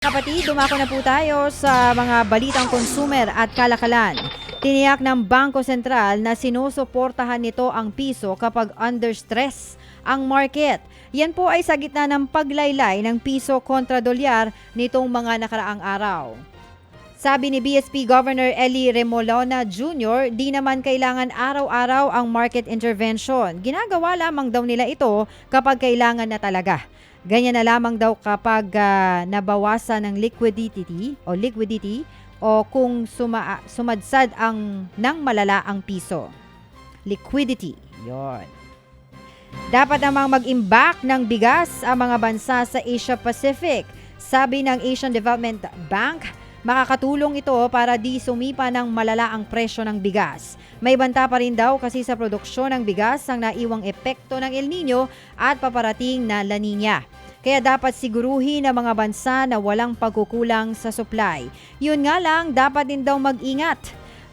Kapatid, dumako na po tayo sa mga balitang consumer at kalakalan. Tiniyak ng Bangko Sentral na sinusuportahan nito ang piso kapag under stress ang market. Yan po ay sa gitna ng paglaylay ng piso kontra dolyar nitong mga nakaraang araw. Sabi ni BSP Governor Eli Remolona Jr., di naman kailangan araw-araw ang market intervention. Ginagawa lamang daw nila ito kapag kailangan na talaga. Ganyan na lamang daw kapag ah, nabawasan ng liquidity o liquidity o kung suma- sumadsad ang ng malala ang piso. Liquidity. Yon. Dapat namang mag-imbak ng bigas ang mga bansa sa Asia Pacific. Sabi ng Asian Development Bank, makakatulong ito para di sumipa ng malala ang presyo ng bigas. May banta pa rin daw kasi sa produksyon ng bigas ang naiwang epekto ng El Nino at paparating na La Nina. Kaya dapat siguruhin ng mga bansa na walang pagkukulang sa supply. Yun nga lang, dapat din daw mag-ingat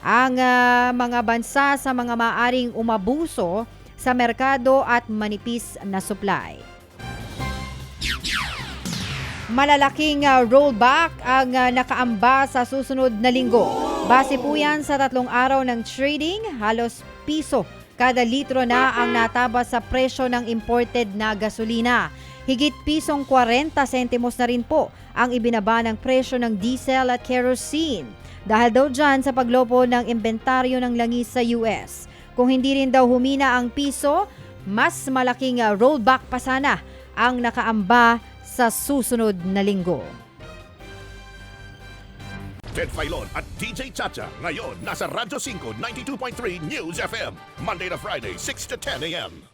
ang ah, mga bansa sa mga maaring umabuso sa merkado at manipis na supply. Malalaking ah, rollback ang ah, nakaamba sa susunod na linggo. Base po yan sa tatlong araw ng trading, halos piso kada litro na ang nataba sa presyo ng imported na gasolina. Higit pisong 40 sentimos na rin po ang ibinaba ng presyo ng diesel at kerosene. Dahil daw dyan sa paglopo ng inventaryo ng langis sa US. Kung hindi rin daw humina ang piso, mas malaking ah, rollback pa sana ang nakaamba sa susunod na linggo. Ted Filon at DJ Chacha. Ngayon, nasa Radyo 5, 92.3 News FM. Monday to Friday, 6 to 10 a.m.